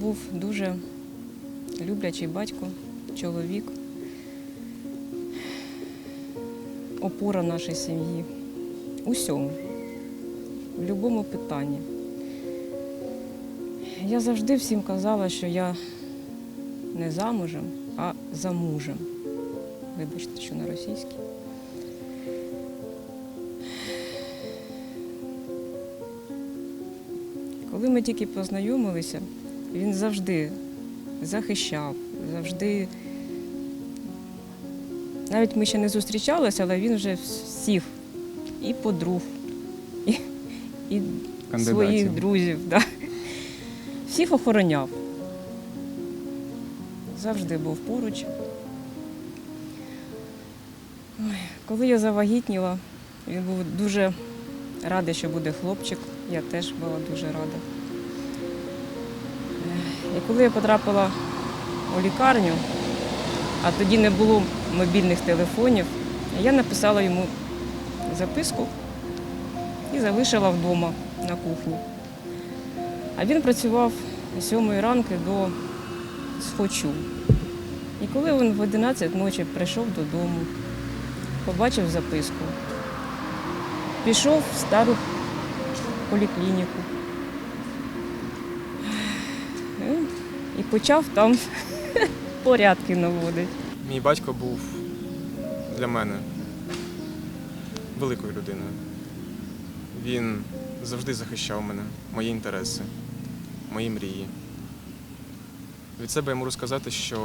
Був дуже люблячий батько, чоловік, опора нашої сім'ї. Усьому, в будь-якому питанні. Я завжди всім казала, що я не замужем, а за мужем. Вибачте, що на російській. Коли ми тільки познайомилися, він завжди захищав, завжди. Навіть ми ще не зустрічалися, але він вже всіх і подруг, і, і своїх друзів. Да. Всіх охороняв. Завжди був поруч. Ой, коли я завагітніла, він був дуже радий, що буде хлопчик. Я теж була дуже рада. І коли я потрапила у лікарню, а тоді не було мобільних телефонів, я написала йому записку і залишила вдома на кухні. А він працював з 7 ранку до схочу. І коли він в 11 ночі прийшов додому, побачив записку, пішов в стару поліклініку і почав там порядки наводити. Мій батько був для мене великою людиною. Він завжди захищав мене, мої інтереси, мої мрії. Від себе я можу сказати, що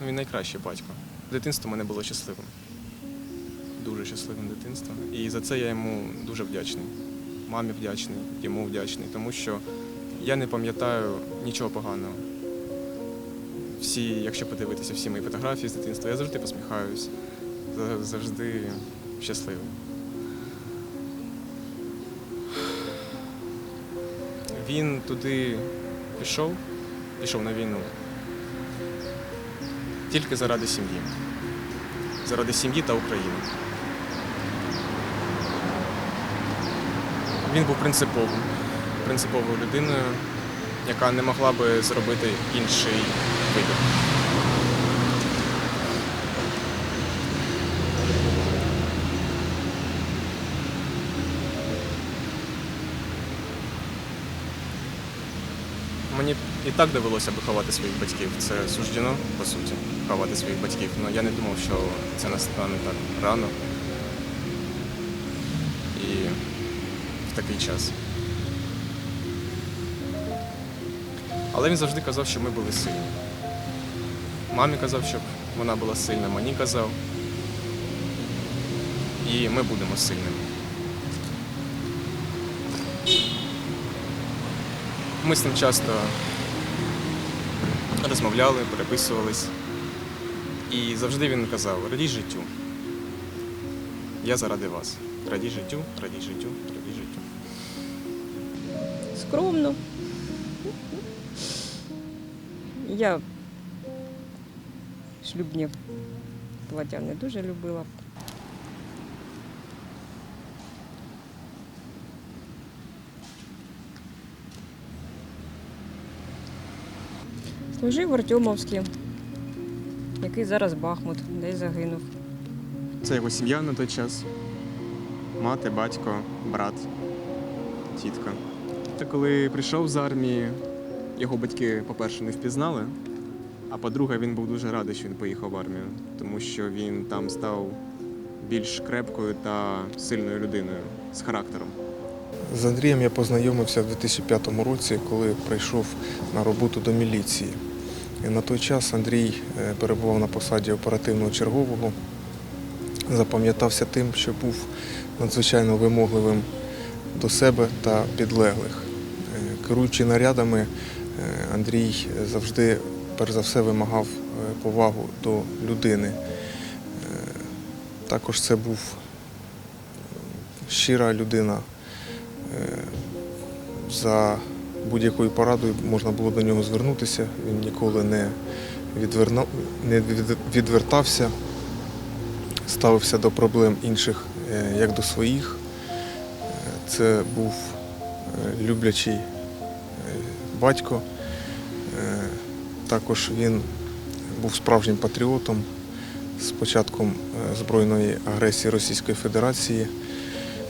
ну, він найкращий батько. Дитинство мене було щасливим. Дуже щасливим дитинством. І за це я йому дуже вдячний. Мамі вдячний, йому вдячний, тому що я не пам'ятаю нічого поганого. Всі, якщо подивитися всі мої фотографії з дитинства, я завжди посміхаюсь, завжди щасливий. Він туди пішов, пішов на війну тільки заради сім'ї, заради сім'ї та України. Він був принциповим, принциповою людиною, яка не могла би зробити інший вибір. Мені і так довелося би ховати своїх батьків. Це суждено, по суті, ховати своїх батьків. Але я не думав, що це настане так рано і в такий час. Але він завжди казав, що ми були сильні. Мамі казав, щоб вона була сильна, мені казав. І ми будемо сильними. Ми з ним часто розмовляли, переписувались. І завжди він казав, радій життю. Я заради вас. Радій життю, радій життю, радій життю. скромно. Я шлюбні плаття не дуже любила. Служив в Артемовській, який зараз Бахмут, десь загинув. Це його сім'я на той час. Мати, батько, брат, тітка. Та коли прийшов з армії, його батьки, по-перше, не впізнали, а по-друге, він був дуже радий, що він поїхав в армію, тому що він там став більш крепкою та сильною людиною з характером. З Андрієм я познайомився в 2005 році, коли прийшов на роботу до міліції. І на той час Андрій е, перебував на посаді оперативного чергового. Запам'ятався тим, що був надзвичайно вимогливим до себе та підлеглих. Е, Керуючи нарядами, Андрій завжди, перш за все, вимагав е, повагу до людини. Е, Також це був щира людина, Е, за будь-якою порадою можна було до нього звернутися. Він ніколи не, відверна... не відвертався, ставився до проблем інших е, як до своїх. Е, Це був е, люблячий е, батько, Також він був справжнім патріотом з початком е, збройної агресії Російської Федерації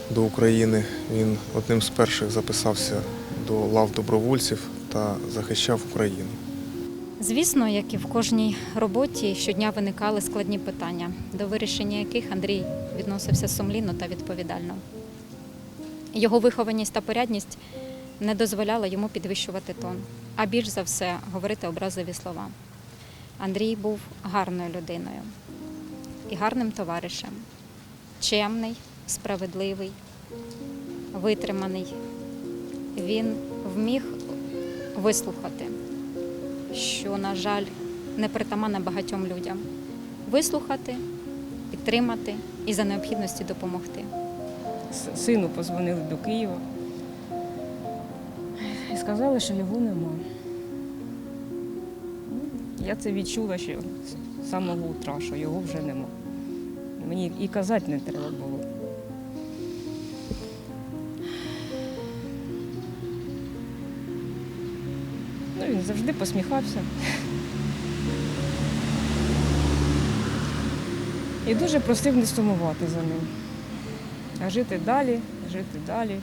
до України. Він одним з перших записався до лав добровольців та захищав Україну. Звісно, як і в кожній роботі, щодня виникали складні питання, до вирішення яких Андрій відносився сумлінно та відповідально. Його вихованість та порядність не дозволяла йому підвищувати тон, а більш за все говорити образливі слова. Андрій був гарною людиною і гарним товаришем, чемний, справедливий, витриманий. Він вміг вислухати що, на жаль, не притаманне багатьом людям. Вислухати, підтримати і за необхідності допомогти. Сину позвонили до Києва сказали, що його нема. Ну, Я це відчула ще з самого утра, що його вже нема. Мені і казати не треба було. Ну, він завжди посміхався. І дуже просив не сумувати за ним, а жити далі, жити далі.